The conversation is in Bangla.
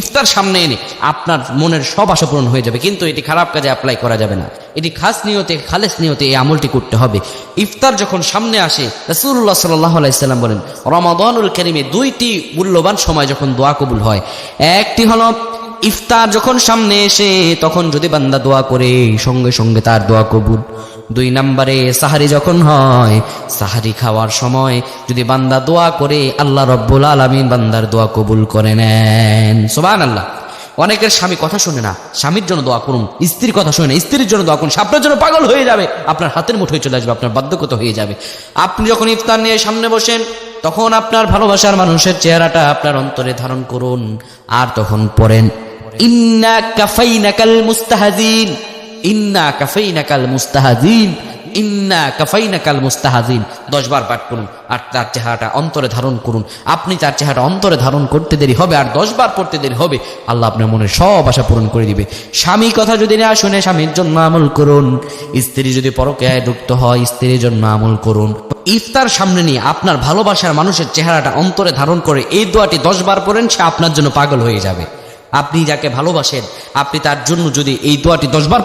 ইফতার সামনে এনে আপনার মনের সব আশা পূরণ হয়ে যাবে, কিন্তু এটি খারাপ কাজে অ্যাপ্লাই করা যাবে না। এটি খাস নিয়তে, খালেস নিয়তে এই আমলটি করতে হবে। ইফতার যখন সামনে আসে রসুল্লাহ সাল্লাহ আলাইসাল্লাম বলেন, রমাদানুল করিমে দুইটি মূল্যবান সময় যখন দোয়া কবুল হয়, একটি হলো ইফতার যখন সামনে এসে, তখন যদি বান্দা দোয়া করে, সঙ্গে সঙ্গে তার দোয়া কবুল। দুই নম্বরে সাহারি যখন হয়, সাহারি খাওয়ার সময় যদি বান্দা দোয়া করে, আল্লাহ রব্বুল আলমিন বান্দার দোয়া কবুল করে নেন। সোবান আল্লাহ অনেকের স্বামী কথা শুনে না, স্বামীর জন্য দোয়া করুন, স্ত্রীর কথা শুনে না, স্ত্রীর জন্য দোয়া করুন, আপনার জন্য পাগল হয়ে যাবে, আপনার হাতের মুঠোয় চলে আসবে, আপনার বাধ্যগত হয়ে যাবে। আপনি যখন ইফতার নিয়ে সামনে বসেন, তখন আপনার ভালোবাসার মানুষের চেহারাটা আপনার অন্তরে ধারণ করুন, আর তখন পড়েন, ইন্না কাফাইনাকাল মুস্তাহাজিন। ইন্না কাফাইনাকাল মুস্তাহাজিন ইন্না কাফাইনাকাল মুস্তাহাজিন দশ বার পাঠ করুন, আর তার চেহারাটা অন্তরে ধারণ করুন। আপনি তার অন্তরে ধারণ করতে দেরি হবে, আর পড়তে দেরি হবে। আল্লাহ আপনার মনের সব আশা পূরণ করে দিবে। স্বামী কথা যদি না শুনে স্বামীর জন্য আমল করুন। স্ত্রী যদি হয়, স্ত্রীর জন্য আমল করুন। ইফতার সামনে নিয়ে আপনার ভালোবাসার মানুষের চেহারাটা অন্তরে ধারণ করে এই দোয়াটি দশ বার পড়েন, সে আপনার জন্য পাগল হয়ে যাবে। আপনি যাকে ভালোবাসেন, আপনি তার জন্য যদি এই দোয়াটি দশবার